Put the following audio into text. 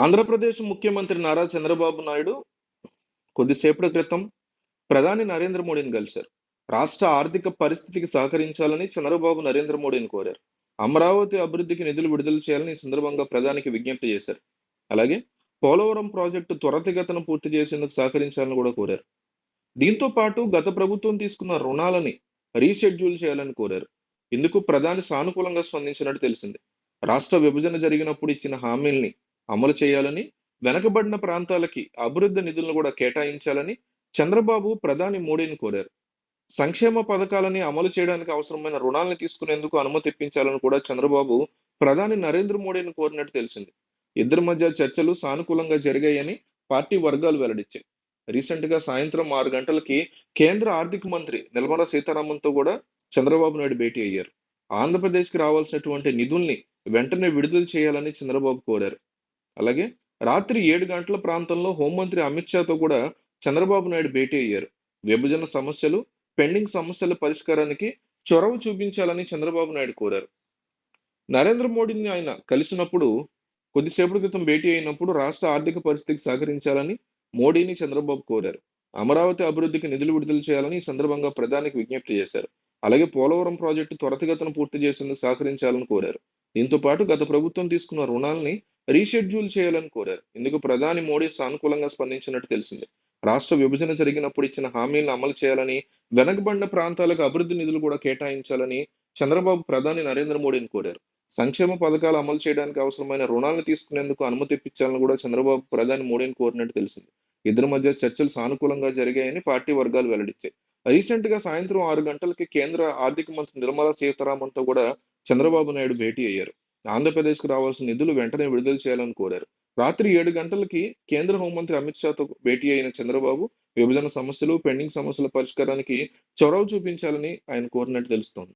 ఆంధ్రప్రదేశ్ ముఖ్యమంత్రి నారా చంద్రబాబు నాయుడు కొద్దిసేపటి క్రితం ప్రధాని నరేంద్ర మోడీని కలిశారు. రాష్ట్ర ఆర్థిక పరిస్థితికి సహకరించాలని చంద్రబాబు నరేంద్ర మోడీని కోరారు. అమరావతి అభివృద్ధికి నిధులు విడుదల చేయాలని ఈ సందర్భంగా ప్రధానికి విజ్ఞప్తి చేశారు. అలాగే పోలవరం ప్రాజెక్టు త్వరితగతిన పూర్తి చేసేందుకు సహకరించాలని కూడా కోరారు. దీంతో పాటు గత ప్రభుత్వం తీసుకున్న రుణాలని రీషెడ్యూల్ చేయాలని కోరారు. ఇందుకు ప్రధాని సానుకూలంగా స్పందించినట్టు తెలిసింది. రాష్ట్ర విభజన జరిగినప్పుడు ఇచ్చిన హామీల్ని అమలు చేయాలని వెనకబడిన ప్రాంతాలకి అభివృద్ధి నిధులను కూడా కేటాయించాలని చంద్రబాబు ప్రధాని మోడీని కోరారు. సంక్షేమ పథకాలని అమలు చేయడానికి అవసరమైన రుణాలను తీసుకునేందుకు అనుమతి ఇప్పించాలని కూడా చంద్రబాబు ప్రధాని నరేంద్ర మోడీని కోరినట్టు తెలిసింది. ఇద్దరి మధ్య చర్చలు సానుకూలంగా జరిగాయని పార్టీ వర్గాలు వెల్లడించాయి. రీసెంట్గా సాయంత్రం ఆరు గంటలకి కేంద్ర ఆర్థిక మంత్రి నిర్మలా సీతారామన్తో కూడా చంద్రబాబు నాయుడు భేటీ అయ్యారు. ఆంధ్రప్రదేశ్కి రావాల్సినటువంటి నిధుల్ని వెంటనే విడుదల చేయాలని చంద్రబాబు కోరారు. అలాగే రాత్రి ఏడు గంటల ప్రాంతంలో హోంమంత్రి అమిత్ షాతో కూడా చంద్రబాబు నాయుడు భేటీ అయ్యారు. విభజన సమస్యలు పెండింగ్ సమస్యల పరిష్కారానికి చొరవ చూపించాలని చంద్రబాబు నాయుడు కోరారు. నరేంద్ర మోడీని ఆయన కలిసినప్పుడు కొద్దిసేపటి క్రితం భేటీ అయినప్పుడు రాష్ట్ర ఆర్థిక పరిస్థితికి సహకరించాలని మోడీని చంద్రబాబు కోరారు. అమరావతి అభివృద్ధికి నిధులు విడుదల చేయాలని ఈ సందర్భంగా ప్రధానికి విజ్ఞప్తి చేశారు. అలాగే పోలవరం ప్రాజెక్టు త్వరితగతిన పూర్తి చేసేందుకు సహకరించాలని కోరారు. దీంతో పాటు గత ప్రభుత్వం తీసుకున్న రుణాలని రీషెడ్యూల్ చేయాలని కోరారు. ఇందుకు ప్రధాని మోడీ సానుకూలంగా స్పందించినట్టు తెలిసింది. రాష్ట్ర విభజన జరిగినప్పుడు ఇచ్చిన హామీలను అమలు చేయాలని వెనకబడిన ప్రాంతాలకు అభివృద్ధి నిధులు కూడా కేటాయించాలని చంద్రబాబు ప్రధాని నరేంద్ర మోడీని కోరారు. సంక్షేమ పథకాలు అమలు చేయడానికి అవసరమైన రుణాలను తీసుకునేందుకు అనుమతి ఇప్పించాలని కూడా చంద్రబాబు ప్రధాని మోడీని కోరినట్టు తెలిసింది. ఇద్దరి మధ్య చర్చలు సానుకూలంగా జరిగాయని పార్టీ వర్గాలు వెల్లడించాయి. రీసెంట్గా సాయంత్రం ఆరు గంటలకి కేంద్ర ఆర్థిక మంత్రి నిర్మలా సీతారామన్తో కూడా చంద్రబాబు నాయుడు భేటీ అయ్యారు. ఆంధ్రప్రదేశ్కు రావాల్సిన నిధులు వెంటనే విడుదల చేయాలని కోరారు. రాత్రి ఏడు గంటలకి కేంద్ర హోంమంత్రి అమిత్ షాతో భేటీ అయిన చంద్రబాబు విభజన సమస్యలు పెండింగ్ సమస్యల పరిష్కారానికి చొరవ చూపించాలని ఆయన కోరినట్టు తెలుస్తోంది.